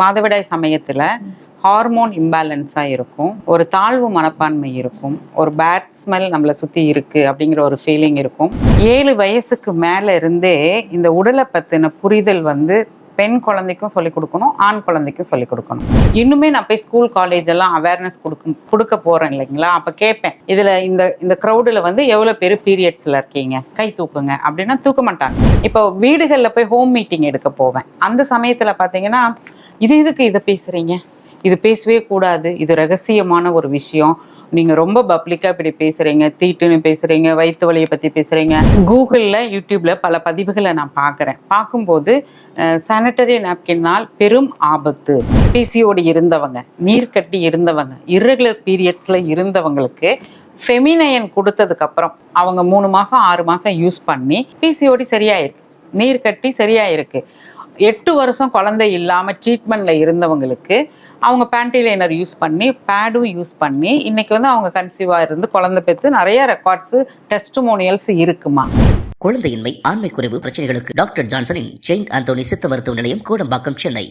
மாதவிடாய் சமயத்துல ஹார்மோன் இம்பேலன்ஸா இருக்கும். ஒரு தாழ்வு மனப்பான்மை இருக்கும். ஒரு பேட் ஸ்மெல் நம்மளை சுத்தி இருக்கு அப்படிங்கிற ஒரு ஃபீலிங் இருக்கும். ஏழு வயசுக்கு மேல இருந்தே இந்த உடலை பத்தின புரிதல் வந்து பெண் குழந்தைக்கும் சொல்லிக் கொடுக்கணும் ஆண் குழந்தைக்கும் சொல்லிக் கொடுக்கணும். இன்னுமே நான் போய் ஸ்கூல் காலேஜ் எல்லாம் அவேர்னஸ் கொடுக்க கொடுக்க போறேன் இல்லைங்களா? அப்ப கேட்பேன் இதுல இந்த இந்த க்ரௌடில் வந்து எவ்வளவு பேர் பீரியட்ஸ்ல இருக்கீங்க? கை தூக்குங்க அப்படின்னா தூக்க மாட்டாங்க. இப்போ வீடுகளில் போய் ஹோம் மீட்டிங் எடுக்க போவேன். அந்த சமயத்துல பாத்தீங்கன்னா இது இதுக்கு இதை பேசுறீங்க? இது பேசவே கூடாது. இது ரகசியமான ஒரு விஷயம். நீங்க ரொம்ப பப்ளிக்கா இப்படி பேசுறீங்க தீட்டுன்னு பேசுறீங்க வயிற்று வலியை பத்தி பேசுறீங்க. கூகுளில் யூடியூப்ல பல பதிவுகளை நான் பார்க்குறேன். பார்க்கும்போது சானிட்டரி நாப்கின்னால் பெரும் ஆபத்து. பிசியோடு இருந்தவங்க நீர்க்கட்டி இருந்தவங்க இர்ரெகுலர் பீரியட்ஸ்ல இருந்தவங்களுக்கு ஃபெமினயன் கொடுத்ததுக்கு அப்புறம் அவங்க மூணு மாசம் ஆறு மாசம் யூஸ் பண்ணி பிசியோடு சரியாயிருக்கு. நீர் கட்டி சரியாயிருக்கு. எட்டு வருஷம் குழந்தை இல்லாமல் ட்ரீட்மெண்ட்டில் இருந்தவங்களுக்கு அவங்க பேண்டிலைனர் யூஸ் பண்ணி பேடும் யூஸ் பண்ணி இன்னைக்கு வந்து அவங்க கன்சீவாக இருந்து குழந்தை பெற்று நிறைய ரெக்கார்ட்ஸு டெஸ்டிமோனியல்ஸ் இருக்குமா? குழந்தையின்மை ஆண்மை குறைவு பிரச்சனைகளுக்கு டாக்டர் ஜான்சனின் செயின்ட் அந்தோனி சித்த மருத்துவ நிலையம் கூடம்பாக்கம் சென்னை.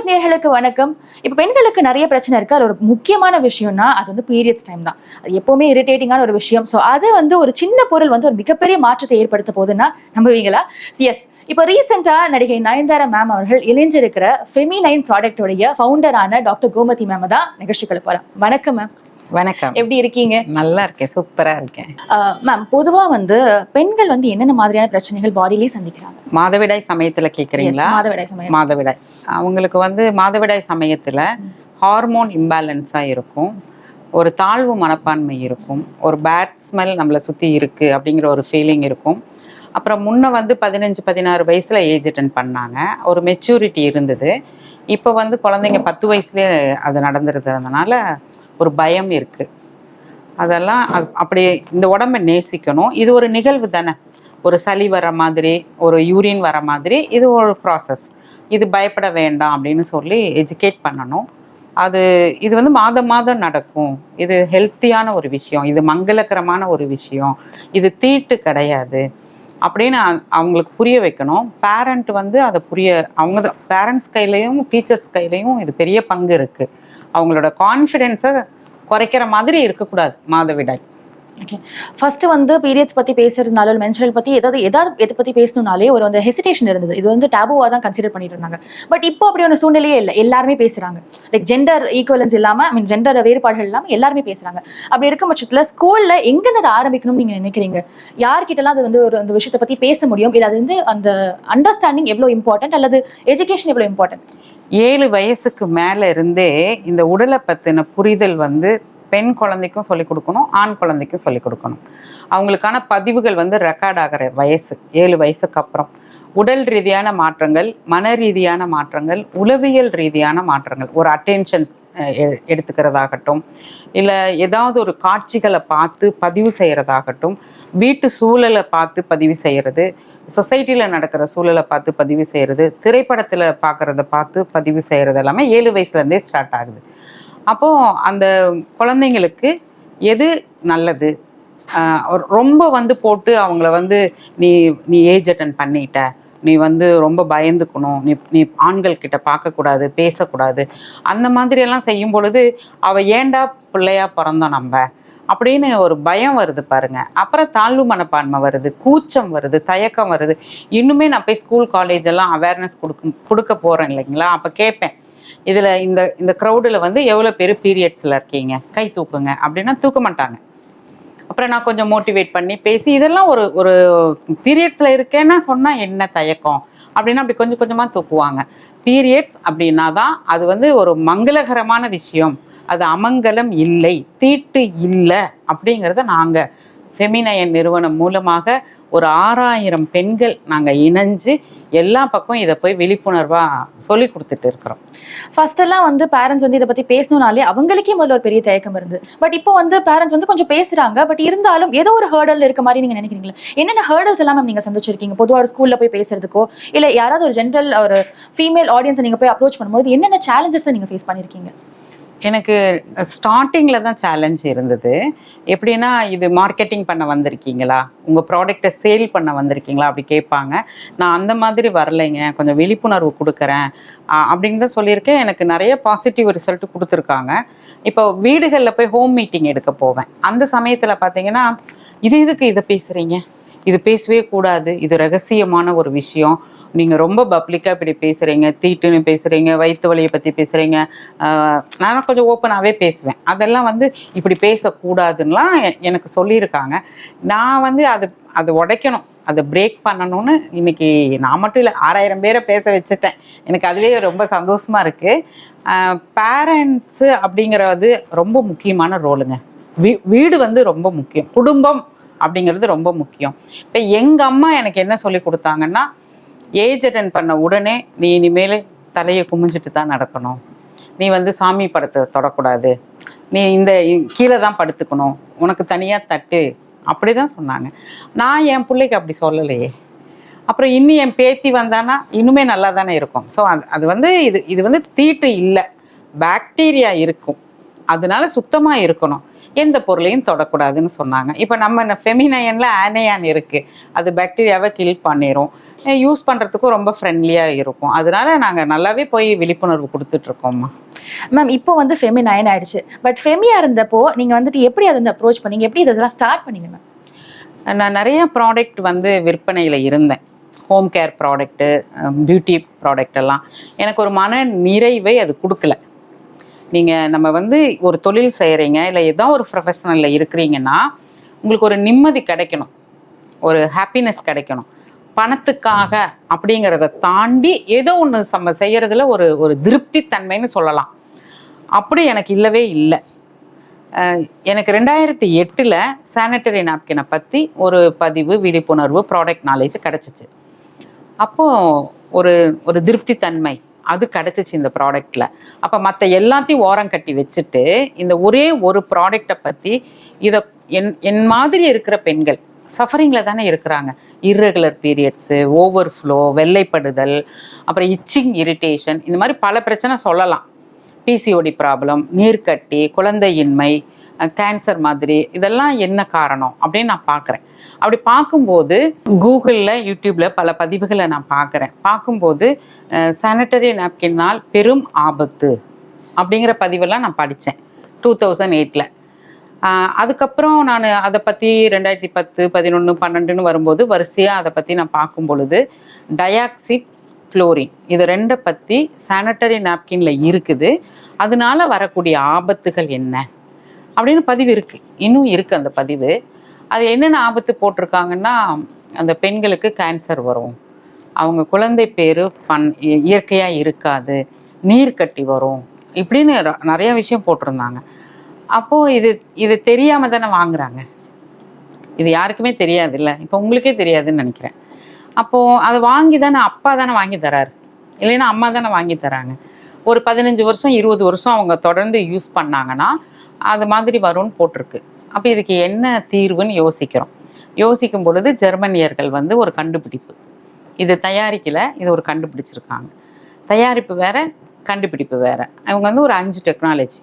நியூஸ் நேர்களுக்கு வணக்கம். இப்போ பெண்களுக்கு நிறைய பிரச்சனை இருக்கு. அது ஒரு முக்கியமான விஷயம்னா அது வந்து பீரியட்ஸ் டைம் தான். அது எப்பவுமே இரிட்டேட்டிங்கான ஒரு விஷயம். ஸோ அது வந்து ஒரு சின்ன பொருள் வந்து ஒரு மிகப்பெரிய மாற்றத்தை ஏற்படுத்த போதுன்னா நம்புவீங்களா? எஸ் இப்போ ரீசெண்டாக நடிகை நயன்தாரா மேம் அவர்கள் இணைஞ்சிருக்கிற ஃபெமினைன் ப்ராடக்டோடைய ஃபவுண்டரான டாக்டர் கோமதி மேம் தான் நிகழ்ச்சிகளை போகலாம் வணக்கம் மேம் வணக்கம். எப்படி இருக்கீங்க? நல்லா இருக்கேன். சூப்பரா இருக்கேன். மேம் பொதுவா வந்து பெண்கள் வந்து என்னென்ன மாதிரியான பிரச்சனைகள் பாடியிலேயே சந்திக்கிறாங்க? மாதவிடாய் சமயத்துல கேக்குறீங்களா? மாதவிடாய் சமயம். மாதவிடாய். அவங்களுக்கு வந்து மாதவிடாய் சமயத்துல ஹார்மோன் இம்பேலன்ஸா இருக்கும். ஒரு தாழ்வு மனப்பான்மை இருக்கும். ஒரு பேட் ஸ்மெல் நம்மளை சுத்தி இருக்கு அப்படிங்கிற ஒரு ஃபீலிங் இருக்கும். அப்புறம் முன்ன வந்து பதினஞ்சு பதினாறு வயசுல ஏஜ் அட்டன் பண்ணாங்க. ஒரு மெச்சூரிட்டி இருந்தது. இப்போ வந்து குழந்தைங்க பத்து வயசுலயே அது நடந்துருக்கிறதுனால ஒரு பயம் இருக்கு. அதெல்லாம் அப்படி இந்த உடம்பை நேசிக்கணும். இது ஒரு நிகழ்வு தானே. ஒரு சளி வர மாதிரி ஒரு யூரின் வர மாதிரி இது ஒரு ப்ராசஸ் இது பயப்பட வேண்டாம் அப்படின்னு சொல்லி எஜுகேட் பண்ணணும். அது இது வந்து மாதம் மாதம் நடக்கும். இது ஹெல்த்தியான ஒரு விஷயம். இது மங்களகரமான ஒரு விஷயம். இது தீட்டு கிடையாது. அப்படின்னு அவங்களுக்கு புரிய வைக்கணும். பேரண்ட் வந்து அதை புரிய அவங்க பேரண்ட்ஸ் கையிலையும் டீச்சர்ஸ் கையிலையும் இது பெரிய பங்கு இருக்குது அவங்களோட கான்ஃபிடென்ஸை குறைக்கிற மாதிரி இருக்கக்கூடாது மாதவிடாய். ஓகே ஃபர்ஸ்ட் வந்து பீரியட்ஸ் பத்தி பேசுறதுனால மென்சுரல் பத்தி ஏதாவது ஏதாவது எதை பத்தி பேசணும்னாலே ஒரு வந்து ஹெசிடேஷன் இருந்தது. இது வந்து டேபுவா தான் கன்சிடர் பண்ணிட்டு இருந்தாங்க பட் இப்போ அப்படி ஒரு சூழ்நிலையே இல்லை. எல்லாருமே பேசுறாங்க. லைக் ஜெண்டர் ஈக்குவலன்ஸ் இல்லாம ஐ மீன் ஜெண்டர் வேறுபாடுகள் இல்லாம எல்லாருமே பேசுறாங்க. அப்படி இருக்க பட்சத்துல ஸ்கூல்ல எங்கிருந்து அதை ஆரம்பிக்கணும்னு நீங்க நினைக்கிறீங்க? யார்கிட்டலாம் அது வந்து ஒரு அந்த விஷயத்தை பத்தி பேச முடியும்? இல்லை அது வந்து அந்த அண்டர்ஸ்டாண்டிங் எவ்வளவு இம்பார்ட்டன்ட் அல்லது எஜுகேஷன் எவ்வளவு இம்பார்ட்டன்ட் ஏழு வயசுக்கு மேலே இருந்தே இந்த உடலை பற்றின புரிதல் வந்து பெண் குழந்தைக்கும் சொல்லிக் கொடுக்கணும் ஆண் குழந்தைக்கும் சொல்லிக் கொடுக்கணும். அவங்களுக்கான பதிவுகள் வந்து ரெக்கார்ட் ஆகிற வயசு ஏழு வயசுக்கு அப்புறம். உடல் ரீதியான மாற்றங்கள் மன ரீதியான மாற்றங்கள் உளவியல் ரீதியான மாற்றங்கள் ஒரு அட்டென்ஷன் எடுத்துக்கிறதாகட்டும் இல்லை ஏதாவது ஒரு காட்சிகளை பார்த்து பதிவு செய்கிறதாகட்டும் வீட்டு சூழலை பார்த்து பதிவு செய்கிறது சொசைட்டியில் நடக்கிற சூழலை பார்த்து பதிவு செய்கிறது திரைப்படத்தில் பார்க்குறத பார்த்து பதிவு செய்கிறது எல்லாமே ஏழு வயசுலேருந்தே ஸ்டார்ட் ஆகுது. அப்போது அந்த குழந்தைங்களுக்கு எது நல்லது? ரொம்ப வந்து போட்டு அவங்கள வந்து நீ நீ ஏஜ் அட்டன் பண்ணிட்ட நீ வந்து ரொம்ப பயந்துக்கணும் நீ நீ ஆண்கள் கிட்ட பார்க்கக்கூடாது பேசக்கூடாது அந்த மாதிரி எல்லாம் செய்யும் பொழுது அவள் ஏன்டா பிள்ளையா பிறந்தோம் நம்ம? அப்படின்னு ஒரு பயம் வருது பாருங்க. அப்புறம் தாழ்வு மனப்பான்மை வருது கூச்சம் வருது தயக்கம் வருது. இன்னுமே நான் போய் ஸ்கூல் காலேஜ் எல்லாம் அவேர்னஸ் கொடுக்க கொடுக்க போறேன் இல்லைங்களா? அப்ப கேட்பேன். இதுல இந்த இந்த க்ரௌடில் வந்து எவ்வளோ பேர் பீரியட்ஸ்ல இருக்கீங்க? கை தூக்குங்க. அப்படின்னா தூக்க மாட்டாங்க. அப்புறம் நான் கொஞ்சம் மோட்டிவேட் பண்ணி பேசி இதெல்லாம் ஒரு ஒரு பீரியட்ஸில் இருக்கேன்னா சொன்னால் என்ன தயக்கம்? அப்படின்னா அப்படி கொஞ்சம் கொஞ்சமாக தூக்குவாங்க. பீரியட்ஸ் அப்படின்னா தான் அது வந்து ஒரு மங்களகரமான விஷயம். அது அமங்கலம் இல்லை தீட்டு இல்லை அப்படிங்கிறத நாங்கள் ஃபெமினயன் நிறுவனம் மூலமாக ஒரு ஆறாயிரம் பெண்கள் நாங்கள் இணைஞ்சு எல்லா பக்கம் இதை போய் விழிப்புணர்வாக சொல்லி கொடுத்துட்டு இருக்கிறோம். ஃபர்ஸ்ட் எல்லாம் வந்து பேரண்ட்ஸ் வந்து இதை பற்றி பேசணும்னாலே அவங்களுக்கே முதல்ல ஒரு பெரிய தயக்கம் இருந்தது பட் இப்போ வந்து பேரண்ட்ஸ் வந்து கொஞ்சம் பேசுகிறாங்க பட் இருந்தாலும் ஏதோ ஒரு ஹேர்டல் இருக்க மாதிரி நீங்கள் நினைக்கிறீங்களா? என்னென்ன ஹேர்டல்ஸ் எல்லாம் மேம் நீங்கள் சந்திச்சிருக்கீங்க? பொதுவாக ஒரு ஸ்கூலில் போய் பேசுறதுக்கோ இல்லை யாராவது ஒரு ஜென்ரல் ஒரு ஃபீமேல் ஆடியன்ஸை நீங்கள் போய் அப்ரோச் பண்ணும்போது என்னென்ன சேலஞ்சஸை நீங்கள் ஃபேஸ் பண்ணியிருக்கீங்க எனக்கு ஸ்டார்டிங்கில் தான் சேலஞ்ச் இருந்தது. எப்படின்னா இது மார்க்கெட்டிங் பண்ண வந்திருக்கீங்களா? உங்கள் ப்ராடக்டை சேல் பண்ண வந்திருக்கீங்களா? அப்படி கேட்பாங்க. நான் அந்த மாதிரி வரலைங்க. கொஞ்சம் விழிப்புணர்வு கொடுக்குறேன். அப்படின்னு தான் சொல்லியிருக்கேன். எனக்கு நிறைய பாசிட்டிவ் ரிசல்ட் கொடுத்துருக்காங்க. இப்போ வீடுகளில் போய் ஹோம் மீட்டிங் எடுக்க போவேன். அந்த சமயத்தில் பார்த்தீங்கன்னா இது இதுக்கு இதை பேசுகிறீங்க இது பேசவே கூடாது. இது ரகசியமான ஒரு விஷயம். நீங்கள் ரொம்ப பப்ளிக்காக இப்படி பேசுகிறீங்க தீட்டுன்னு பேசுகிறீங்க வயிற்று வலியை பற்றி பேசுகிறீங்க நான் கொஞ்சம் ஓப்பனாகவே பேசுவேன். அதெல்லாம் வந்து இப்படி பேசக்கூடாதுன்னெலாம் எனக்கு சொல்லியிருக்காங்க. நான் வந்து அது அதை உடைக்கணும். அதை பிரேக் பண்ணணும்னு இன்னைக்கு நான் மட்டும் இல்லை ஆறாயிரம் பேரை பேச வச்சுட்டேன். எனக்கு அதுவே ரொம்ப சந்தோஷமாக இருக்குது பேரண்ட்ஸு அப்படிங்கிறது ரொம்ப முக்கியமான ரோலுங்க வீ வீடு வந்து ரொம்ப முக்கியம். குடும்பம் அப்படிங்கிறது ரொம்ப முக்கியம். இப்போ எங்கள் அம்மா எனக்கு என்ன சொல்லி கொடுத்தாங்கன்னா ஏஜ் அட்டன் பண்ண உடனே நீ இனிமேல் தலையை குமிஞ்சிட்டு தான் நடக்கணும். நீ வந்து சாமி படத்தை தொடக்கூடாது. நீ இந்த கீழே தான் படுத்துக்கணும். உனக்கு தனியாக தட்டு. அப்படி தான் சொன்னாங்க. நான் என் பிள்ளைக்கு அப்படி சொல்லலையே. அப்புறம் இன்னும் என் பேத்தி வந்தானா இன்னுமே நல்லா தானே இருக்கும். ஸோ அது அது வந்து இது இது வந்து தீட்டு இல்லை. பாக்டீரியா இருக்கும். அதனால சுத்தமாக இருக்கணும். எந்த பொருளையும் தொடக்கூடாதுன்னு சொன்னாங்க. இப்போ நம்ம ஃபெமினயனில் ஆனையான் இருக்குது அது பாக்டீரியாவை கில் பண்ணிடும் யூஸ் பண்ணுறதுக்கும் ரொம்ப ஃப்ரெண்ட்லியாக இருக்கும். அதனால நாங்கள் நல்லாவே போய் விழிப்புணர்வு கொடுத்துட்ருக்கோம்மா. மேம் இப்போ வந்து ஃபெமி நைன் ஆயிடுச்சு. பட் ஃபெமியா இருந்தப்போ நீங்க வந்துட்டு எப்படி அதை வந்து அப்ரோச் பண்ணீங்க? எப்படி இதெல்லாம் ஸ்டார்ட் பண்ணீங்க மேம் நான் நிறைய ப்ராடக்ட் வந்து விற்பனையில் இருந்தேன். Home care product beauty product எல்லாம். எனக்கு ஒரு மன நிறைவை அது கொடுக்கல. நீங்கள் நம்ம வந்து ஒரு தொழில் செய்கிறீங்க இல்லை ஏதோ ஒரு ப்ரொஃபஷனலில் இருக்கிறீங்கன்னா உங்களுக்கு ஒரு நிம்மதி கிடைக்கணும். ஒரு ஹாப்பினஸ் கிடைக்கணும். பணத்துக்காக அப்படிங்கிறத தாண்டி ஏதோ ஒன்று நம்ம செய்கிறதுல ஒரு ஒரு திருப்தி தன்மைன்னு சொல்லலாம். அப்படி எனக்கு இல்லவே இல்லை. எனக்கு ரெண்டாயிரத்தி எட்டில் சானிட்டரி நாப்கினை பற்றி ஒரு பதிவு விழிப்புணர்வு ப்ராடக்ட் நாலேஜ் கிடச்சிச்சு. அப்போது ஒரு ஒரு திருப்தி தன்மை அது கிடச்சிச்சு இந்த ப்ராடக்டில் அப்போ மற்ற எல்லாத்தையும் ஓரம் கட்டி வச்சுட்டு இந்த ஒரே ஒரு ப்ராடக்டை பற்றி இதை என் என் மாதிரி இருக்கிற பெண்கள் சஃபரிங்கில் தானே இருக்கிறாங்க. இர்ரெகுலர் பீரியட்ஸு ஓவர் ஃப்ளோ வெள்ளைப்படுதல் அப்புறம் இச்சிங் இரிட்டேஷன் இந்த மாதிரி பல பிரச்சனை சொல்லலாம். பிசிஓடி ப்ராப்ளம் நீர்க்கட்டி குழந்தையின்மை கேன்சர் மாதிரி இதெல்லாம் என்ன காரணம் அப்படின்னு நான் பார்க்குறேன். அப்படி பார்க்கும்போது கூகுளில் யூடியூப்பில் பல பதிவுகளை நான் பார்க்குறேன். பார்க்கும்போது சானிட்டரி நாப்கின்னால் பெரும் ஆபத்து அப்படிங்கிற பதிவெல்லாம் நான் படித்தேன் டூ தௌசண்ட் எயிட்டில் அதுக்கப்புறம் நான் அதை பற்றி ரெண்டாயிரத்தி பத்து பதினொன்று பன்னெண்டுன்னு வரும்போது வரிசையாக அதை பற்றி நான் பார்க்கும் பொழுது டயாக்சிக் குளோரின் இது ரெண்டை பற்றி சானிட்டரி நாப்கின்ல இருக்குது. அதனால வரக்கூடிய ஆபத்துகள் என்ன? அப்படின்னு பதிவு இருக்குது இன்னும் இருக்குது அந்த பதிவு. அது என்னென்ன ஆபத்து போட்டிருக்காங்கன்னா அந்த பெண்களுக்கு கேன்சர் வரும். அவங்க குழந்தை பேர் பண் இயற்கையாக இருக்காது. நீர் கட்டி வரும். இப்படின்னு ர- நிறைய விஷயம் போட்டிருந்தாங்க. அப்போது இது இது தெரியாமல் தானே வாங்குறாங்க. இது யாருக்குமே தெரியாது இல்லை இப்போ உங்களுக்கே தெரியாதுன்னு நினைக்கிறேன். அப்போது அதை வாங்கி தானே அப்பா தானே வாங்கி தராரு. இல்லைன்னா அம்மா தானே வாங்கி தராங்க. ஒரு பதினஞ்சு வருஷம் இருபது வருஷம் அவங்க தொடர்ந்து யூஸ் பண்ணாங்கன்னா அது மாதிரி வரும்னு போட்டிருக்கு. அப்போ இதுக்கு என்ன தீர்வுன்னு யோசிக்கிறோம். யோசிக்கும் பொழுது ஜெர்மனியர்கள் வந்து ஒரு கண்டுபிடிப்பு. இது தயாரிக்கல இது ஒரு கண்டுபிடிச்சிருக்காங்க. தயாரிப்பு வேற கண்டுபிடிப்பு வேற. அவங்க வந்து ஒரு அஞ்சு technology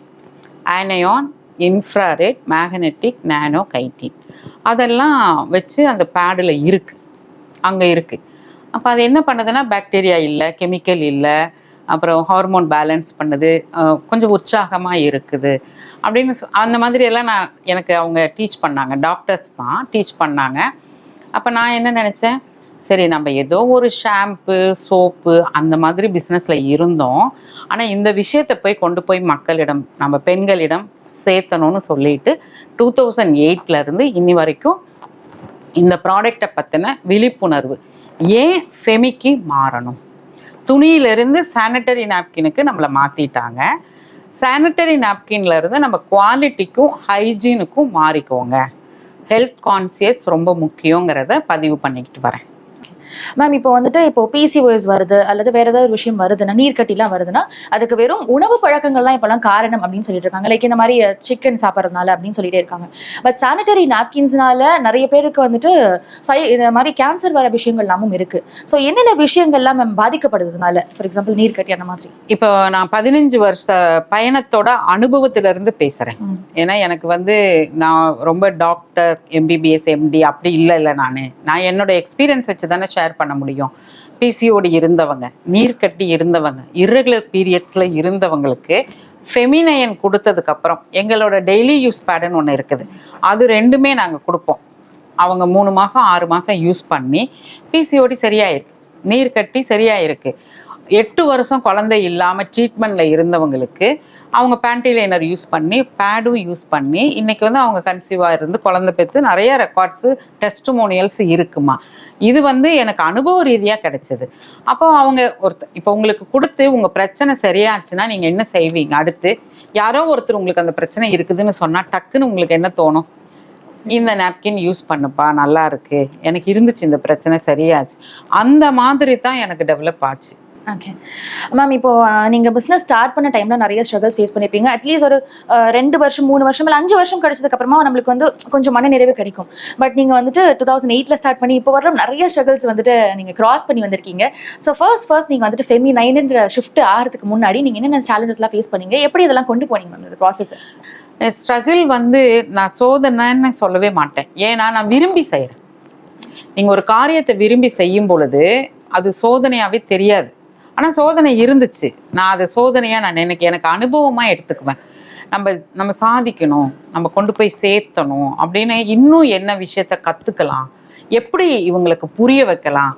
anion infrared magnetic nano chitin அதெல்லாம் வச்சு அந்த பேடில் இருக்குது அங்கே இருக்குது அப்போ அது என்ன பண்ணுதுன்னா பாக்டீரியா இல்லை கெமிக்கல் இல்லை அப்புறம் ஹார்மோன் பேலன்ஸ் பண்ணுது. கொஞ்சம் உற்சாகமாக இருக்குது. அப்படின்னு அந்த மாதிரி எல்லாம் நான் எனக்கு அவங்க டீச் பண்ணாங்க. டாக்டர்ஸ் தான் டீச் பண்ணாங்க. அப்போ நான் என்ன நினச்சேன்? சரி நம்ம ஏதோ ஒரு ஷாம்பு சோப்பு அந்த மாதிரி பிஸ்னஸில் இருந்தோம். ஆனால் இந்த விஷயத்தை போய் கொண்டு போய் மக்களிடம் நம்ம பெண்களிடம் சேர்த்தணும்னு சொல்லிட்டு டூ தௌசண்ட் இருந்து இன்னி வரைக்கும் இந்த ப்ராடக்டை பற்றின விழிப்புணர்வு ஏன் ஃபெமிக்கு மாறணும்? துணியிலிருந்து சானிட்டரி நாப்கினுக்கு நம்மளை மாற்றிட்டாங்க சானிட்டரி நாப்கின்ல இருந்து நம்ம குவாலிட்டிக்கும் ஹைஜீனுக்கும் மாறிக்கோங்க. ஹெல்த் கான்சியஸ் ரொம்ப முக்கியங்கிறத பதிவு பண்ணிக்கிட்டு வரேன். மேம் இப்போ வந்துட்டு இப்போ பிசிஓஎஸ் வருது அல்லது வேற ஏதாவது ஒரு விஷயம் வருதுன்னா நீர்க்கட்டிலாம் வருதுன்னா அதுக்கு வெறும் உணவு பழக்கங்கள் தான் இப்பெல்லாம் காரணம் அப்படின்னு சொல்லிட்டு இருக்காங்க லைக் இந்த மாதிரி சிக்கன் சாப்பிட்றதுனால அப்படின்னு சொல்லிட்டே இருக்காங்க. பட் சானிட்டரி நாப்கின்ஸ்னால நிறைய பேருக்கு வந்துட்டு சை இந்த மாதிரி கேன்சர் வர விஷயங்கள் எல்லாமும் இருக்கு. ஸோ என்னென்ன விஷயங்கள்லாம் மேம் பாதிக்கப்படுறதுனால ஃபார் எக்ஸாம்பிள் நீர்க்கட்டி அந்த மாதிரி. இப்போ நான் பதினஞ்சு வருஷ பயணத்தோட அனுபவத்துல இருந்து பேசுறேன். ஏன்னா எனக்கு வந்து நான் ரொம்ப டாக்டர் எம்பிபிஎஸ் எம்டி அப்படி இல்லை இல்லை நான். நான் என்னோட எக்ஸ்பீரியன்ஸ் வச்சு தானே ஷேர் பண்ண முடியும். பிசிஓடி இருந்தவங்க நீர்க்கட்டி இருந்தவங்க இர்ரெகுலர் பீரியட்ஸில் இருந்தவங்களுக்கு ஃபெமினயன் கொடுத்ததுக்கு அப்புறம் எங்களோட டெய்லி யூஸ் பேடுன்னு ஒன்று இருக்குது. அது ரெண்டுமே நாங்கள் கொடுப்போம். அவங்க மூணு மாதம் ஆறு மாதம் யூஸ் பண்ணி பிசிஓடி சரியாயிருக்கு. நீர் கட்டி சரியாயிருக்கு. எட்டு வருஷம் குழந்தை இல்லாமல் ட்ரீட்மெண்ட்டில் இருந்தவங்களுக்கு அவங்க பேண்டிலைனர் யூஸ் பண்ணி பேடும் யூஸ் பண்ணி இன்னைக்கு வந்து அவங்க கன்சீவாக இருந்து குழந்தை பெற்று நிறைய ரெக்கார்ட்ஸு டெஸ்டிமோனியல்ஸ் இருக்குமா? இது வந்து எனக்கு அனுபவ ரீதியாக கிடைச்சது. அப்போ அவங்க ஒருத்தர் இப்போ உங்களுக்கு கொடுத்து உங்கள் பிரச்சனை சரியாச்சுன்னா நீங்கள் என்ன செய்வீங்க? அடுத்து யாரோ ஒருத்தர் உங்களுக்கு அந்த பிரச்சனை இருக்குதுன்னு சொன்னால் டக்குன்னு உங்களுக்கு என்ன தோணும்? இந்த நாப்கின் யூஸ் பண்ணுப்பா நல்லா இருக்கு. எனக்கு இருந்துச்சு இந்த பிரச்சனை சரியாச்சு. அந்த மாதிரி தான் எனக்கு டெவலப் ஆச்சு. ஓகே மேம் இப்போ நீங்கள் பிஸ்னஸ் ஸ்டார்ட் பண்ண டைமில் நிறைய ஸ்ட்ரகிள்ஸ் ஃபேஸ் பண்ணியிருப்பீங்க அட்லீஸ்ட் ஒரு ரெண்டு வருஷம் மூணு வருஷம் இல்லை அஞ்சு வருஷம் கிடச்சதுக்கப்புறமா நம்மளுக்கு வந்து கொஞ்சம் மன நிறைவு கிடைக்கும். பட் நீங்கள் வந்துட்டு டூ தௌசண்ட் எயிட்டில் ஸ்டார்ட் பண்ணி இப்போ வர நிறைய ஸ்ட்ரகிள்ஸ் வந்துட்டு நீங்கள் கிராஸ் பண்ணி வந்திருக்கீங்க. ஸோ ஃபர்ஸ்ட் ஃபர்ஸ்ட் நீங்கள் வந்துட்டு ஃபெமி நைன்ன்ற ஷிஃப்ட் ஆகிறதுக்கு முன்னாடி நீங்கள் என்னென்ன சேலஞ்சஸ்லாம் ஃபேஸ் பண்ணீங்க? எப்படி இதெல்லாம் கொண்டு போனீங்க மேம் இந்த ப்ராசஸ் ஸ்ட்ரகிள் வந்து நான் சோதனைன்னு சொல்லவே மாட்டேன். ஏன்னா நான் விரும்பி செய்கிறேன் நீங்கள் ஒரு காரியத்தை விரும்பி செய்யும் பொழுது அது சோதனையாகவே தெரியாது. ஆனால் சோதனை இருந்துச்சு. நான் அதை சோதனையாக நான் எனக்கு எனக்கு அனுபவமாக எடுத்துக்குவேன். நம்ம நம்ம சாதிக்கணும் நம்ம கொண்டு போய் சேர்த்தணும் அப்படின்னு இன்னும் என்ன விஷயத்த கற்றுக்கலாம் எப்படி இவங்களுக்கு புரிய வைக்கலாம்?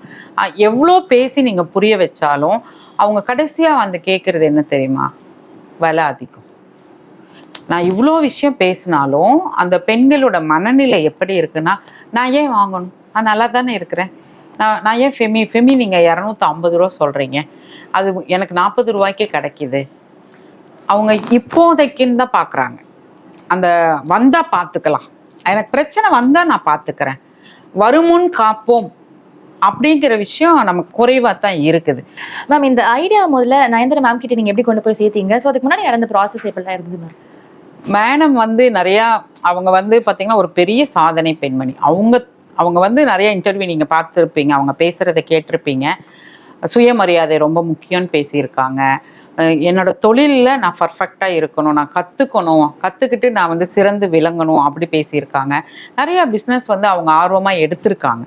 எவ்வளோ பேசி நீங்கள் புரிய வச்சாலும் அவங்க கடைசியாக வந்து கேட்குறது என்ன தெரியுமா? விலை அதிகம். நான் இவ்வளோ விஷயம் பேசினாலும் அந்த பெண்களோட மனநிலை எப்படி இருக்குன்னா நான் ஏன் வாங்கணும்? நான் நல்லா தானே இருக்கிறேன். நான் நான் ஏன் ஃபெமி ஃபெமி நீங்கள் இரநூத்தி ஐம்பது ரூபா சொல்கிறீங்க அது எனக்கு நாற்பது ரூபாய்க்கே கிடைக்குது. அவங்க இப்போதைக்குன்னு தான் பார்க்குறாங்க அந்த வந்தால் பார்த்துக்கலாம் எனக்கு பிரச்சனை வந்தால் நான் பார்த்துக்கிறேன் வருமுன் காப்போம் அப்படிங்கிற விஷயம் நமக்கு குறைவாக தான் இருக்குது. மேம் இந்த ஐடியா முதல்ல நயன்தர மேம் கிட்ட நீங்க எப்படி கொண்டு போய் சேர்த்தீங்க? ஸோ அதுக்கு முன்னாடி நடந்த ப்ராசஸ் எப்படிலாம் இருந்தது மேம் மேடம் வந்து நிறையா அவங்க வந்து பார்த்தீங்கன்னா ஒரு பெரிய சாதனை பெண்மணி. அவங்க அவங்க வந்து நிறைய இன்டர்வியூ நீங்கள் பார்த்துருப்பீங்க. அவங்க பேசுகிறத கேட்டிருப்பீங்க. சுயமரியாதை ரொம்ப முக்கியம்னு பேசியிருக்காங்க. என்னோட தொழிலில் நான் பர்ஃபெக்டாக இருக்கணும். நான் கற்றுக்கணும் கற்றுக்கிட்டு நான் வந்து சிறந்து விளங்கணும் அப்படி பேசியிருக்காங்க. நிறையா பிஸ்னஸ் வந்து அவங்க ஆர்வமாக எடுத்திருக்காங்க.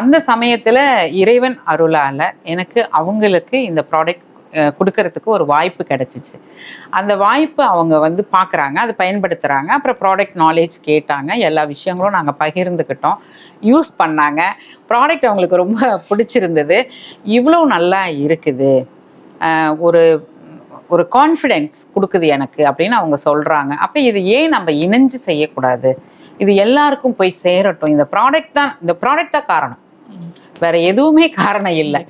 அந்த சமயத்தில் இறைவன் அருளால் எனக்கு அவங்களுக்கு இந்த ப்ராடக்ட் கொடுக்கறதுக்கு ஒரு வாய்ப்பு கிடைச்சிச்சு. அந்த வாய்ப்பு அவங்க வந்து பார்க்குறாங்க அதை பயன்படுத்துகிறாங்க அப்புறம் ப்ராடக்ட் நாலேஜ் கேட்டாங்க. எல்லா விஷயங்களும் நாங்கள் பகிர்ந்துக்கிட்டோம். யூஸ் பண்ணாங்க. ப்ராடக்ட் அவங்களுக்கு ரொம்ப பிடிச்சிருந்தது. இவ்வளோ நல்லா இருக்குது. ஒரு ஒரு கான்ஃபிடென்ஸ் கொடுக்குது எனக்கு அப்படின்னு அவங்க சொல்கிறாங்க அப்போ இது ஏன் நம்ம இணைஞ்சு செய்யக்கூடாது? இது எல்லாருக்கும் போய் சேரட்டும். இந்த ப்ராடக்ட் தான் இந்த ப்ராடக்ட் தான் காரணம். வேற எதுவுமே காரணம் இல்லை.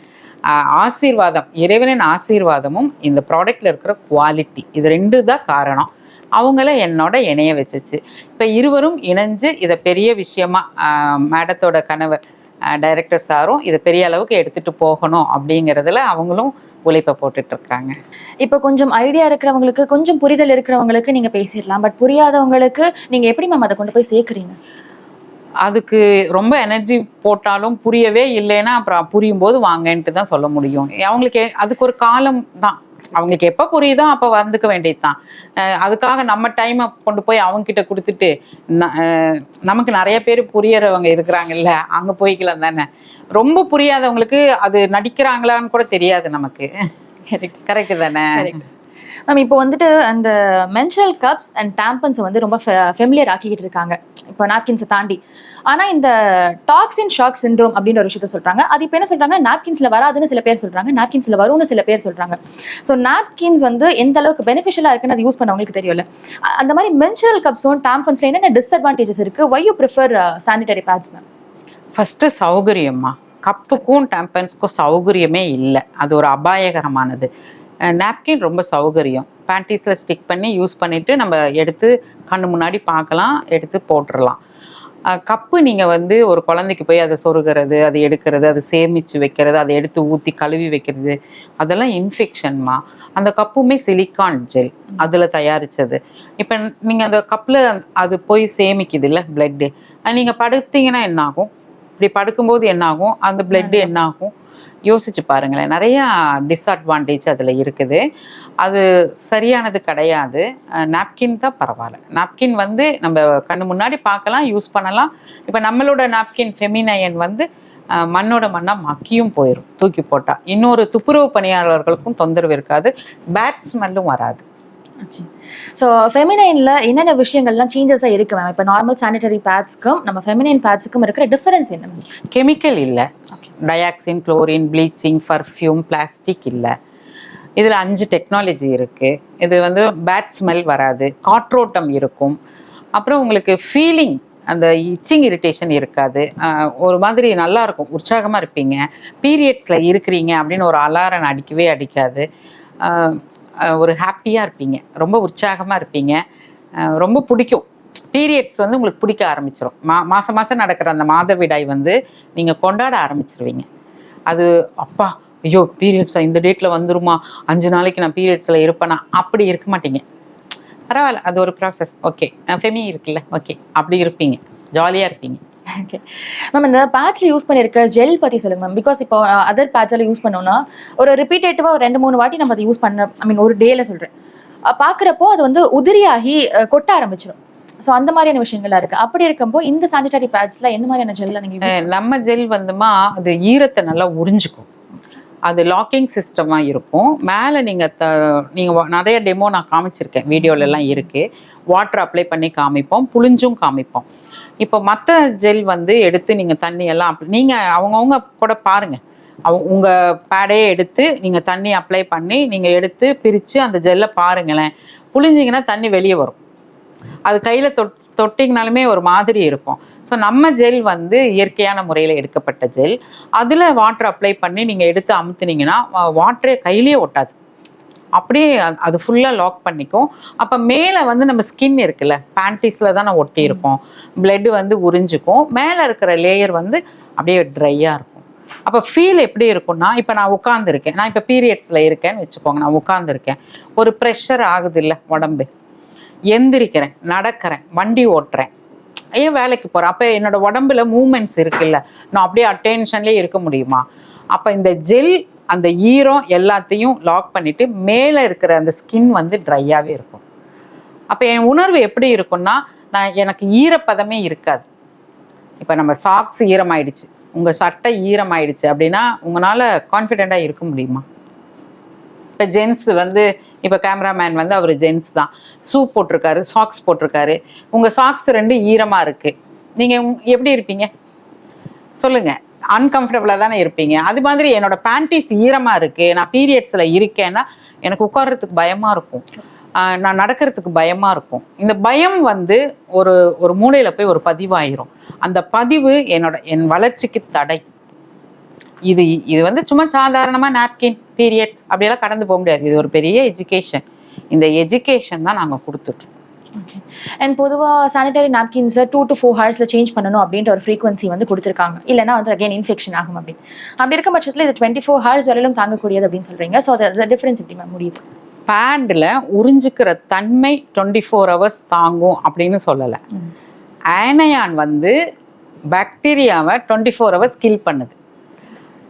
ஆசீர்வாதம் இறைவனின் ஆசீர்வாதமும் இந்த ப்ராடக்ட்ல இருக்கிற குவாலிட்டி இது ரெண்டு தான் காரணம். அவங்கள என்னோட இணைய வச்சுச்சு. இப்போ இருவரும் இணைஞ்சு இதை பெரிய விஷயமா மேடத்தோட கணவர் டைரக்டர் சாரும் இதை பெரிய அளவுக்கு எடுத்துட்டு போகணும் அப்படிங்கிறதுல அவங்களும் உழைப்பை போட்டுட்டு இருக்காங்க. இப்போ கொஞ்சம் ஐடியா இருக்கிறவங்களுக்கு கொஞ்சம் புரிதல் இருக்கிறவங்களுக்கு நீங்க பேசிடலாம். பட் புரியாதவங்களுக்கு நீங்க எப்படி மேம் அதை கொண்டு போய் சேர்க்குறீங்க? அதுக்கு ரொம்ப எனர்ஜி போட்டாலும் புரியவே இல்லைன்னா அப்புறம் புரியும் போது வாங்கன்ட்டு தான் சொல்ல முடியும். அவங்களுக்கு அதுக்கு ஒரு காலம் தான். அவங்களுக்கு எப்போ புரியுதோ அப்போ வந்துக்க வேண்டியது தான் அதுக்காக நம்ம டைமை கொண்டு போய் அவங்க கிட்ட கொடுத்துட்டு ந- நமக்கு நிறைய பேர் புரியறவங்க இருக்கிறாங்கல்ல அங்கே போய்க்கலாம் தானே. ரொம்ப புரியாதவங்களுக்கு அது நடிக்கிறாங்களான்னு கூட தெரியாது நமக்கு. கரெக்ட் தானே? மேம் இப்போ வந்துட்டு அந்த மென்சுரல் கப்ஸ் அண்ட் டேம்பன்ஸை வந்து ரொம்ப ஃபெமிலியர் ஆக்கிக்கிட்டு இருக்காங்க. இப்போ நாப்கின்ஸை தாண்டி. ஆனால் இந்த டாக்ஸின் ஷாக் சிண்ட்ரோம் அப்படின்ற ஒரு விஷயத்த சொல்கிறாங்க அது இப்போ என்ன சொல்கிறாங்கன்னா நாப்கின்ஸில் வராதுன்னு சில பேர் சொல்கிறாங்க நாப்கின்ஸில் வரும்னு சில பேர் சொல்கிறாங்க ஸோ நாப்கின்ஸ் வந்து எந்த அளவுக்கு பெனிஃபிஷியலாக இருக்குன்னு அது யூஸ் பண்ணவங்களுக்கு தெரியல அந்த மாதிரி மென்சுரல் கப்ஸும் டேம்பன்ஸில் என்னென்ன டிஸ்அட்வான்டேஜஸ் இருக்குது why you prefer sanitary pads ma'am first சௌகரியம்மா. கப்புக்கும் டேம்பன்ஸ்க்கும் சௌகரியமே இல்லை. அது ஒரு அபாயகரமானது. நாப்கின் ரொம்ப சௌகரியம். பேண்டீஸில் ஸ்டிக் பண்ணி யூஸ் பண்ணிவிட்டு நம்ம எடுத்து கண்ணு முன்னாடி பார்க்கலாம் எடுத்து போட்டுடலாம் கப்பு நீங்கள் வந்து ஒரு குழந்தைக்கு போய் அதை சொருகிறது அதை எடுக்கிறது அதை சேமித்து வைக்கிறது அதை எடுத்து ஊற்றி கழுவி வைக்கிறது அதெல்லாம் இன்ஃபெக்ஷன்மா அந்த கப்புமே சிலிக்கான் ஜெல் அதில் தயாரித்தது இப்போ நீங்கள் அந்த கப்பில் அது போய் சேமிக்குது இல்லை பிளட்டு நீங்கள் படுத்தீங்கன்னா என்ன ஆகும் இப்படி படுக்கும்போது என்ன ஆகும் அந்த பிளட்டு என்ன ஆகும் யோசிச்சு பாருங்களேன். நிறையா டிஸ்அட்வான்டேஜ் அதில் இருக்குது. அது சரியானது கிடையாது. நாப்கின் தான் பரவாயில்ல. நாப்கின் வந்து நம்ம கண்ணு முன்னாடி பார்க்கலாம் யூஸ் பண்ணலாம். இப்போ நம்மளோட நாப்கின் ஃபெமினயன் வந்து மண்ணோட மண்ணா மக்கியும் போயிடும் தூக்கி போட்டா. இன்னொரு துப்புரவு பணியாளர்களுக்கும் தொந்தரவு இருக்காது. பேட் ஸ்மெல்லும் வராது. ஸோ ஃபெமினைனில் என்னென்ன விஷயங்கள்லாம் சேஞ்சஸாக இருக்கு மேம் இப்போ நார்மல் சானிட்டரி பேட்ஸ்க்கும் நம்ம ஃபெமினைன் பேட்ஸுக்கும் இருக்கிற டிஃபரன்ஸ் என்ன கெமிக்கல் இல்லை. Dioxin chlorine bleaching perfume plastic இல்லை. இதில் அஞ்சு டெக்னாலஜி இருக்குது இது வந்து பேட் ஸ்மெல் வராது காற்றோட்டம் இருக்கும். அப்புறம் உங்களுக்கு ஃபீலிங் அந்த இச்சிங் இரிட்டேஷன் இருக்காது. ஒரு மாதிரி நல்லா இருக்கும் உற்சாகமாக இருப்பீங்க. பீரியட்ஸில் இருக்கிறீங்க அப்படின்னு ஒரு அலாரம் அடிக்கவே அடிக்காது. ஒரு ஹாப்பியாக இருப்பீங்க ரொம்ப உற்சாகமாக இருப்பீங்க. ரொம்ப பிடிக்கும். பீரியட்ஸ் வந்து உங்களுக்கு பிடிக்க ஆரம்பிச்சிடும் மா மாதம் மாதம் நடக்கிற அந்த மாதவிடாய் வந்து நீங்கள் கொண்டாட ஆரம்பிச்சிருவீங்க. அது அப்பா ஐயோ பீரியட்ஸா இந்த டேட்டில் வந்துருமா? அஞ்சு நாளைக்கு நான் பீரியட்ஸில் இருப்பேனா? அப்படி இருக்க மாட்டீங்க. பரவாயில்ல அது ஒரு ப்ராசஸ் ஓகே ஃபெமி இருக்குல்ல. ஓகே அப்படி இருப்பீங்க. ஜாலியாக இருப்பீங்க. ஓகே மேம் இந்த பேட்ச்ல யூஸ் பண்ணியிருக்க ஜெல் பத்தி சொல்லுங்க மேம் பிகாஸ் இப்போ அதர் பேட்ச்ல யூஸ் பண்ணோம்னா ஒரு ரிப்பீட்டேட்டிவா ஒரு ரெண்டு மூணு வாட்டி நம்ம அதை யூஸ் பண்ண ஐ மீன் ஒரு டேல சொல்றேன். பார்க்குறப்போ பாக்குறப்போ அது வந்து உதிரியாகி கொட்ட ஆரம்பிச்சிடும் ஸோ அந்த மாதிரியான விஷயங்கள்லாம் இருக்கு. அப்படி இருக்கும்போது இந்த சானிட்டரி பேட்ஸ்ல எந்த மாதிரியான ஜெல்ல நீங்க நம்ம ஜெல் வந்துமா அது ஈரத்தை நல்லா உறிஞ்சிக்கும். அது லாக்கிங் சிஸ்டமாக இருக்கும். மேலே நீங்கள் த நீங்கள் நிறைய டெமோ நான் காமிச்சிருக்கேன். வீடியோலலாம் இருக்குது வாட்டர் அப்ளை பண்ணி காமிப்போம் புளிஞ்சும் காமிப்போம். இப்போ மற்ற ஜெல் வந்து எடுத்து நீங்கள் தண்ணியெல்லாம் நீங்கள் அவங்கவுங்க கூட பாருங்கள் அவங்க உங்கள் பேடையே எடுத்து நீங்கள் தண்ணி அப்ளை பண்ணி நீங்கள் எடுத்து பிரித்து அந்த ஜெல்லை பாருங்களேன். புளிஞ்சிங்கன்னா தண்ணி வெளியே வரும். அது கையில் தொட் தொட்டிங்கனாலுமே ஒரு மாதிரி இருக்கும். ஸோ நம்ம ஜெல் வந்து இயற்கையான முறையில் எடுக்கப்பட்ட ஜெல் அதில் வாட்டர் அப்ளை பண்ணி நீங்கள் எடுத்து அமுத்துனீங்கன்னா வாட்டரே கையிலேயே ஒட்டாது. அப்படியே அது- ஃபுல்லாக லாக் பண்ணிக்கும். அப்போ மேலே வந்து நம்ம ஸ்கின் இருக்குல்ல பேண்டிஸில் தான் நான் ஒட்டியிருக்கோம். Blood வந்து உறிஞ்சிக்கும். மேலே இருக்கிற லேயர் வந்து அப்படியே ட்ரையாக இருக்கும். அப்போ ஃபீல் எப்படி இருக்கும்னா இப்போ நான் உட்காந்துருக்கேன் நான் இப்போ பீரியட்ஸில் இருக்கேன்னு வச்சுக்கோங்க நான் உட்காந்துருக்கேன் ஒரு ப்ரெஷர் ஆகுது இல்லை உடம்பு. எந்திரிக்கிறேன் நடக்கிறேன் வண்டி ஓட்டுறேன். ஏன் வேலைக்கு போகிறேன் அப்போ என்னோட உடம்புல மூமெண்ட்ஸ் இருக்குல்ல. நான் அப்படியே அட்டென்ஷன்லேயே இருக்க முடியுமா? அப்போ இந்த ஜெல் அந்த ஈரம் எல்லாத்தையும் லாக் பண்ணிட்டு மேலே இருக்கிற அந்த ஸ்கின் வந்து ட்ரையாகவே இருக்கும். அப்போ என் உணர்வு எப்படி இருக்கும்னா நான் எனக்கு ஈரப்பதமே இருக்காது. இப்போ நம்ம சாக்ஸ் ஈரமாயிடுச்சு. உங்கள் சட்டை ஈரமாயிடுச்சு அப்படின்னா உங்களால் கான்ஃபிடெண்ட்டாக இருக்க முடியுமா? இப்போ ஜென்ஸ் வந்து இப்போ கேமராமேன் வந்து அவர் ஜென்ஸ் தான். ஷூ போட்டிருக்காரு சாக்ஸ் போட்டிருக்காரு. உங்கள் சாக்ஸ் ரெண்டு ஈரமாக இருக்குது நீங்கள் எப்படி இருப்பீங்க? சொல்லுங்கள் அன்கம்ஃபர்டபுளாக தானே இருப்பீங்க. அது மாதிரி என்னோட பேண்டிஸ் ஈரமாக இருக்குது நான் பீரியட்ஸில் இருக்கேன்னா எனக்கு உட்கார்றதுக்கு பயமாக இருக்கும். நான் நடக்கிறதுக்கு பயமாக இருக்கும். இந்த பயம் வந்து ஒரு ஒரு மூலையில் போய் ஒரு பதிவாயிரும். அந்த பதிவு என்னோட என் வளர்ச்சிக்கு தடை. இது இது வந்து சும்மா சாதாரணமாக நாப்கின் பீரியட்ஸ் அப்படியெல்லாம் கடந்து போக முடியாது. இது ஒரு பெரிய எஜுகேஷன் இந்த எஜுகேஷன் தான் நாங்கள் கொடுத்துட்ருக்கோம் அண்ட் பொதுவாக சானிட்டரி நாப்கின்ஸை டூ டு ஃபோர் ஹவர்ஸில் சேஞ்ச் பண்ணணும் அப்படின்ற ஒரு ஃப்ரீக்வன்சி வந்து கொடுத்துருக்காங்க. இல்லைனா வந்து அகைன் இன்ஃபெக்ஷன் ஆகும் அப்படின்னு அப்படி இருக்க பட்சத்தில் இது டுவெண்ட்டி ஃபோர் ஹவர்ஸ் வரையிலும் தாங்கக்கூடியது அப்படின்னு சொல்றீங்க. ஸோ அது டிஃபரன்ஸ் எப்படி மேம் முடியுது? பேண்டில் உறிஞ்சிக்கிற தன்மை டுவெண்ட்டி ஃபோர் ஹவர்ஸ் தாங்கும் அப்படின்னு சொல்லலை. ஆனையான் வந்து பாக்டீரியாவை டுவெண்ட்டி ஃபோர் ஹவர்ஸ் கில் பண்ணுது.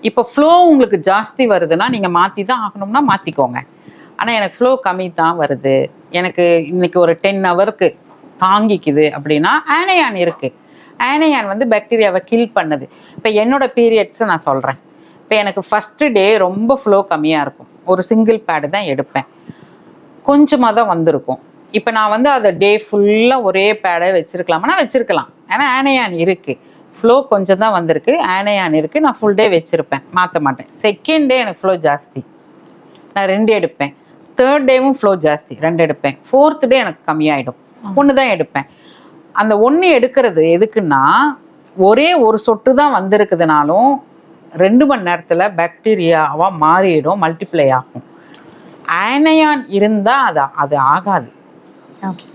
இப்போ ஃப்ளோ உங்களுக்கு ஜாஸ்தி வருதுன்னா நீங்கள் மாற்றி தான் ஆகணும்னா மாற்றிக்கோங்க ஆனால் எனக்கு ஃப்ளோ கம்மி தான் வருது. எனக்கு இன்னைக்கு ஒரு டென் ஹவருக்கு தாங்கிக்குது அப்படின்னா ஆனையான் இருக்குது ஆனையான் வந்து பாக்டீரியாவை கில் பண்ணுது. இப்போ என்னோட பீரியட்ஸை நான் சொல்கிறேன் இப்போ எனக்கு ஃபஸ்ட்டு டே ரொம்ப ஃப்ளோ கம்மியாக இருக்கும். ஒரு சிங்கிள் பேடு தான் எடுப்பேன். கொஞ்சமாக தான் வந்திருக்கும். இப்போ நான் வந்து அதை டே ஃபுல்லாக ஒரே பேடை வச்சிருக்கலாமான்னா வச்சுருக்கலாம். ஏன்னா ஆனையான் இருக்குது ஃப்ளோ கொஞ்சம் தான் வந்திருக்கு. ஆனையான் இருக்குது நான் ஃபுல் டே வச்சுருப்பேன். மாற்ற மாட்டேன். செகண்ட் டே எனக்கு ஃப்ளோ ஜாஸ்தி. நான் ரெண்டு எடுப்பேன். தேர்ட் டேவும் ஃப்ளோ ஜாஸ்தி. ரெண்டு எடுப்பேன். ஃபோர்த் டே எனக்கு கம்மியாயிடும். ஒன்று தான் எடுப்பேன். அந்த ஒன்று எடுக்கிறது எதுக்குன்னா ஒரே ஒரு சொட்டு தான் வந்திருக்குதுனாலும் ரெண்டு மணி நேரத்தில் பாக்டீரியாவாக மாறிடும் மல்டிப்ளை ஆகும். ஆனையான் இருந்தால் அது அது ஆகாது. ஓகே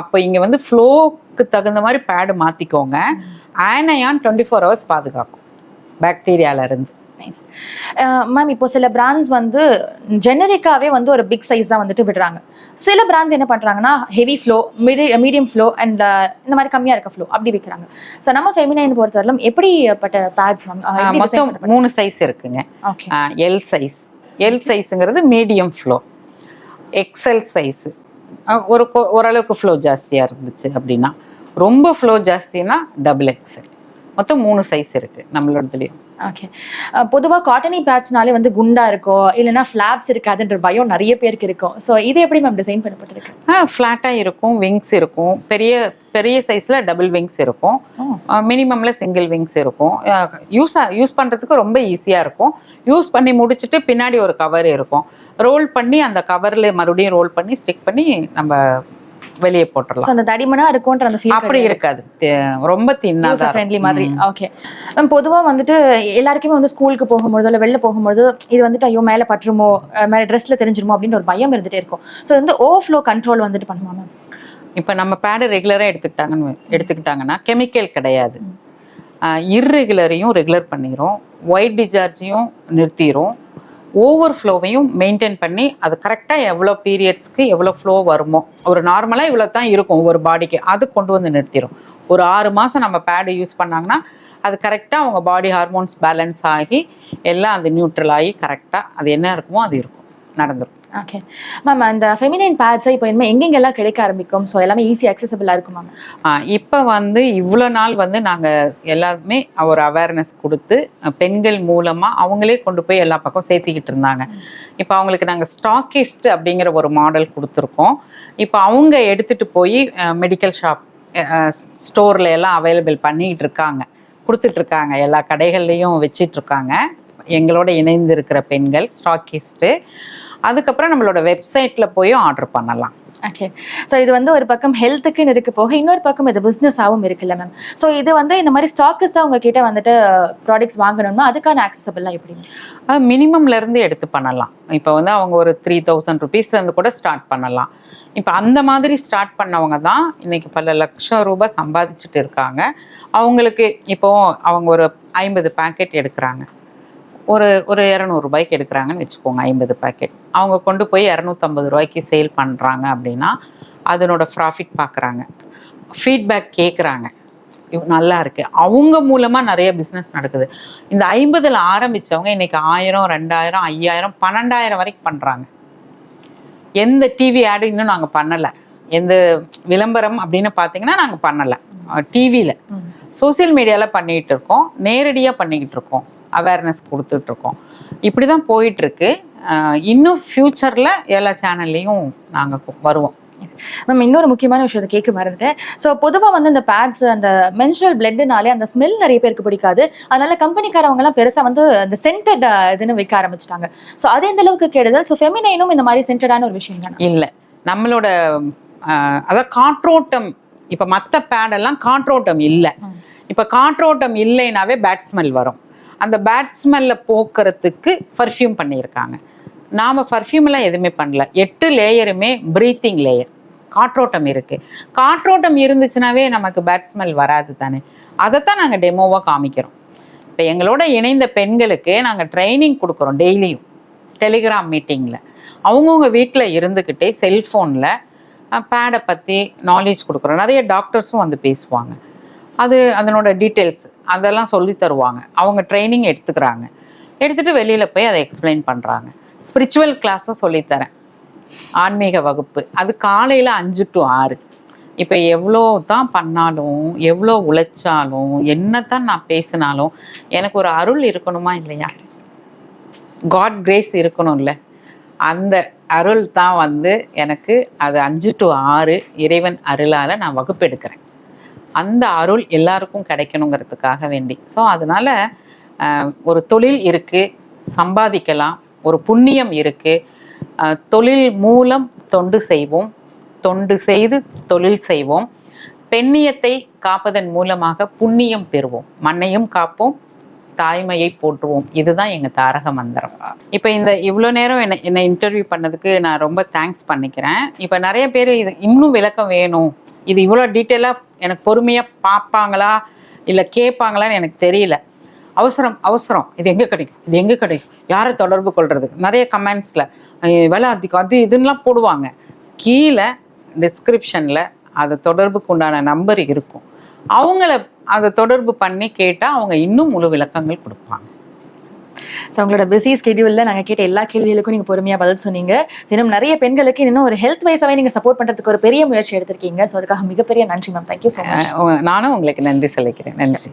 அப்போ இங்கே வந்து ஃப்ளோக்கு தகுந்த மாதிரி பேடு மாற்றிக்கோங்க ஆனையான் டுவெண்ட்டி ஃபோர் ஹவர்ஸ் பாதுகாக்கும். பாக்டீரியால இருந்து. நைஸ் மேம் இப்போ சில பிராண்ட்ஸ் வந்து ஜெனரிக்காவே வந்து ஒரு பிக் சைஸ் தான் வந்துட்டு விடுறாங்க. சில பிராண்ட்ஸ் என்ன பண்றாங்கன்னா heavy flow mid medium flow and இந்த மாதிரி கம்மியா இருக்க ஃப்ளோ அப்படி விற்கிறாங்க ஸோ நம்ம ஃபெமினைன் பொறுத்தவரையிலும் எப்படிப்பட்ட பேட்ஸ் மேம் மொத்தம் மூணு சைஸ் இருக்குங்க. எல் சைஸ் எல் சைஸுங்கிறது மீடியம் ஃப்ளோ எக்ஸல் சைஸு ஒரு ஓரளவுக்கு ஃப்ளோ ஜாஸ்தியாக இருந்துச்சு அப்படின்னா ரொம்ப ஃப்ளோ ஜாஸ்தினா டபுள் எக்ஸல் மொத்தம் மூணு சைஸ் இருக்குது நம்மளோடதுலேயும். ஓகே பொதுவா காட்டனி பேட்ச்னாலே வந்து குண்டா இருக்கும் இல்லைன்னா ஃபிளாப்ஸ் இருக்காதுன்ற பயம் நிறைய பேருக்கு இருக்கும். ஸோ இது எப்படி மேம் டிசைன் பண்ணப்பட்டிருக்கு? ஃப்ளாட்டாக இருக்கும் விங்ஸ் இருக்கும். பெரிய பெரிய சைஸில் டபுள் விங்ஸ் இருக்கும். மினிமமில் சிங்கிள் விங்ஸ் இருக்கும். யூஸ் யூஸ் பண்ணுறதுக்கு ரொம்ப ஈஸியாக இருக்கும். யூஸ் பண்ணி முடிச்சுட்டு பின்னாடி ஒரு கவர் இருக்கும். ரோல் பண்ணி அந்த கவரில் மறுபடியும் ரோல் பண்ணி ஸ்டிக் பண்ணி நம்ம வெளியே போட்டுடலாம் அந்த தடிமனா இருக்கும்ன்ற அந்த ஃபீல் அப்படி இருக்காது. ரொம்ப தின்னா ஃப்ரெண்ட்லி மாதிரி. ஓகே மேம் பொதுவாக வந்துட்டு எல்லாருக்குமே வந்து ஸ்கூலுக்கு போகும்போது இல்லை வெளில போகும்போது இது வந்துட்டு ஐயோ மேலே பட்டுருமோ மேலே ட்ரெஸ்ல தெரிஞ்சிருமோ அப்படின்னு ஒரு பயம் இருந்துட்டே இருக்கும். ஸோ வந்து ஓவர்ஃப்ளோ கண்ட்ரோல் வந்துட்டு பண்ணுமா மேம் இப்போ நம்ம பேடு ரெகுலராக எடுத்துக்கிட்டாங்கன்னு எடுத்துக்கிட்டாங்கன்னா கெமிக்கல் கிடையாது. இர்ரெகுலரையும் ரெகுலர் பண்ணிரும். ஒயிட் டிசார்ஜையும் நிறுத்திடும் ஓவர் ஃப்ளோவையும் மெயின்டைன் பண்ணி அது கரெக்டாக எவ்வளோ பீரியட்ஸ்க்கு எவ்வளோ ஃப்ளோ வருமோ ஒரு நார்மலாக இவ்வளோ தான் இருக்கும் ஒவ்வொரு பாடிக்கு அது கொண்டு வந்து நிறுத்திடும் ஒரு ஆறு மாதம் நம்ம பேடு யூஸ் பண்ணாங்கன்னா அது கரெக்டாக அவங்க பாடி ஹார்மோன்ஸ் பேலன்ஸ் ஆகி எல்லாம் அது நியூட்ரல் ஆகி கரெக்டாக அது என்ன இருக்குமோ அது இருக்கும். நடந்துரும். ஓகே மேம் அந்த ஃபெமினைன் பேட்ஸை இப்போ இனிமேல் எங்கெங்கெல்லாம் கிடைக்க ஆரம்பிக்கும்? ஸோ எல்லாமே ஈஸி அக்சசபிளாக இருக்கும் மேம் இப்போ வந்து இவ்வளோ நாள் வந்து நாங்கள் எல்லாருமே ஒரு அவேர்னஸ் கொடுத்து பெண்கள் மூலமாக அவங்களே கொண்டு போய் எல்லா பக்கம் சேர்த்திக்கிட்டு இருந்தாங்க. இப்போ அவங்களுக்கு நாங்கள் ஸ்டாக்கிஸ்ட் அப்படிங்கிற ஒரு மாடல் கொடுத்துருக்கோம். இப்போ அவங்க எடுத்துகிட்டு போய் மெடிக்கல் ஷாப் ஸ்டோரில் எல்லாம் அவைலபிள் பண்ணிக்கிட்டு இருக்காங்க. கொடுத்துட்ருக்காங்க எல்லா கடைகள்லேயும் வச்சிட்ருக்காங்க எங்களோட இணைந்து இருக்கிற பெண்கள் ஸ்டாக்கிஸ்ட்டு அதுக்கப்புறம் நம்மளோட வெப்சைட்டில் போயும் ஆர்டர் பண்ணலாம். ஓகே ஸோ இது வந்து ஒரு பக்கம் ஹெல்த்துக்குன்னு இருக்கு போக இன்னொரு பக்கம் இது பிஸ்னஸாகவும் இருக்குல்ல மேம் ஸோ இது வந்து இந்த மாதிரி ஸ்டாக்கஸ் தான் உங்ககிட்ட வந்துட்டு ப்ராடக்ட்ஸ் வாங்கணும்னா அதுக்கான ஆக்சசபிளாக எப்படி அது இருந்து எடுத்து பண்ணலாம். இப்போ வந்து அவங்க ஒரு த்ரீ தௌசண்ட் ருபீஸ்லேருந்து கூட ஸ்டார்ட் பண்ணலாம். இப்போ அந்த மாதிரி ஸ்டார்ட் பண்ணவங்க தான் இன்னைக்கு பல லட்சம் ரூபாய் சம்பாதிச்சுட்டு இருக்காங்க. அவங்களுக்கு இப்போ அவங்க ஒரு ஐம்பது பேக்கெட் எடுக்கிறாங்க. ஒரு ஒரு இரநூறுபாய்க்கு எடுக்கிறாங்கன்னு வச்சுக்கோங்க ஐம்பது பேக்கெட் அவங்க கொண்டு போய் இரநூத்தம்பது ரூபாய்க்கு சேல் பண்ணுறாங்க அப்படின்னா அதனோட ப்ராஃபிட் பார்க்குறாங்க ஃபீட்பேக் கேட்குறாங்க நல்லா இருக்கு. அவங்க மூலமா நிறைய பிசினஸ் நடக்குது. இந்த ஐம்பதுல ஆரம்பிச்சவங்க இன்னைக்கு ஆயிரம் ரெண்டாயிரம் ஐயாயிரம் பன்னெண்டாயிரம் வரைக்கும் பண்றாங்க. எந்த டிவி ஆடு இன்னும் நாங்க பண்ணல. எந்த விளம்பரம் அப்படின்னு பார்த்தீங்கன்னா நாங்க பண்ணல. டிவியில் சோஷியல் மீடியால பண்ணிட்டு இருக்கோம். நேரடியா பண்ணிக்கிட்டு இருக்கோம். அவேர்னஸ் கொடுத்துட்டு இருக்கோம் இப்படி தான் போயிட்டு இருக்கு அஹ் இன்னும் ஃபியூச்சர்ல எல்லா சேனல்லையும் நாங்க கு- வருவோம். மேம் இன்னொரு முக்கியமான விஷயத்தை கேட்க மறந்துட்டேன். ஸோ பொதுவாக வந்து இந்த பேட்ஸ் அந்த மென்சுரல் பிளட்னாலே அந்த ஸ்மெல் நிறைய பேருக்கு பிடிக்காது. அதனால கம்பெனிக்காரவங்க எல்லாம் பெருசாக வந்து அந்த சென்டட் இதுன்னு வைக்க ஆரம்பிச்சிட்டாங்க. ஸோ அது எந்த அளவுக்கு கெடுதல் ஸோ ஃபெமினைனும் இந்த மாதிரி சென்டடான ஒரு விஷயம் தானே? இல்லை. நம்மளோட அதாவது காற்றோட்டம் இப்போ மற்ற பேடெல்லாம் காற்றோட்டம் இல்லை. இப்போ காற்றோட்டம் இல்லைனாவே பேட் ஸ்மெல் வரும். அந்த பேட் ஸ்மெல்லை போக்குறதுக்கு பர்ஃப்யூம் பண்ணியிருக்காங்க. நாம் பர்ஃப்யூம்லாம் எதுவுமே பண்ணல. எட்டு லேயருமே ப்ரீத்திங் லேயர் காற்றோட்டம் இருக்குது காற்றோட்டம் இருந்துச்சுனாவே நமக்கு பேட் ஸ்மெல் வராது தானே. அதைத்தான் நாங்கள் டெமோவாக காமிக்கிறோம். இப்போ எங்களோட இணைந்த பெண்களுக்கு நாங்கள் ட்ரைனிங் கொடுக்குறோம் டெய்லியும் டெலிகிராம் மீட்டிங்கில் அவங்கவுங்க வீட்டில் இருந்துக்கிட்டே செல்ஃபோனில் பேடை பற்றி நாலேஜ் கொடுக்குறோம். நிறைய டாக்டர்ஸும் வந்து பேசுவாங்க. அது அதனோட டீட்டெயில்ஸ் அதெல்லாம் சொல்லி தருவாங்க. அவங்க ட்ரைனிங் எடுத்துக்கிறாங்க. எடுத்துட்டு வெளியில் போய் அதை எக்ஸ்பிளைன் பண்ணுறாங்க ஸ்பிரிச்சுவல் கிளாஸும் சொல்லித்தரேன் ஆன்மீக வகுப்பு. அது காலையில் அஞ்சு டு ஆறு. இப்போ எவ்வளோ தான் பண்ணாலும் எவ்வளோ உழைச்சாலும் என்னத்தான் நான் பேசினாலும் எனக்கு ஒரு அருள் இருக்கணுமா இல்லையா? காட் கிரேஸ் இருக்கணும்ல. அந்த அருள் தான் வந்து எனக்கு அது அஞ்சு டு ஆறு இறைவன் அருளால் நான் வகுப்பு எடுக்கிறேன் அந்த அருள் எல்லாருக்கும் கிடைக்கணுங்கிறதுக்காக வேண்டி. ஸோ அதனால ஒரு தொழில் இருக்குது சம்பாதிக்கலாம் ஒரு புண்ணியம் இருக்குது தொழில் மூலம் தொண்டு செய்வோம் தொண்டு செய்து தொழில் செய்வோம் பெண்ணியத்தை காப்பதன் மூலமாக புண்ணியம் பெறுவோம் மண்ணையும் காப்போம் தாய்மையை போற்றுவோம். இதுதான் எங்க தாரக மந்திரம். இப்போ இந்த இவ்வளோ நேரம் என்ன என்னை இன்டர்வியூ பண்ணதுக்கு நான் ரொம்ப தேங்க்ஸ் பண்ணிக்கிறேன். இப்போ நிறைய பேர் இது இன்னும் விளக்கம் வேணும். இது இவ்வளோ டீட்டெயிலாக எனக்கு பொறுமையாக பார்ப்பாங்களா? இல்லை கேட்பாங்களான்னு எனக்கு தெரியல. அவசரம் அவசரம். இது எங்கே கிடைக்கும்? இது எங்கே கிடைக்கும்? யாரை தொடர்பு கொள்றதுக்கு? நிறைய கமெண்ட்ஸில் விலை அதிகம் அது இதுன்னெலாம் போடுவாங்க. கீழே டிஸ்கிரிப்ஷனில் அது தொடர்புக்கு உண்டான நம்பர் இருக்கும். அவங்கள அதை தொடர்பு பண்ணி கேட்டால் அவங்க இன்னும் முழு விளக்கங்கள் கொடுப்பாங்க. ஸோ உங்களோட பிஸி ஸ்கெடியூலில் நாங்கள் கேட்ட எல்லா கேள்விகளுக்கும் நீங்கள் பொறுமையாக பதில் சொன்னீங்க. இன்னும் நிறைய பெண்களுக்கு இன்னும் ஒரு ஹெல்த் வைஸாகவே நீங்கள் சப்போர்ட் பண்ணுறதுக்கு ஒரு பெரிய முயற்சி எடுத்திருக்கீங்க. ஸோ அதுக்காக மிகப்பெரிய நன்றி மேம் தேங்க்யூ ஸோ மச் நானும் உங்களுக்கு நன்றி சொல்லிக்கிறேன். நன்றி.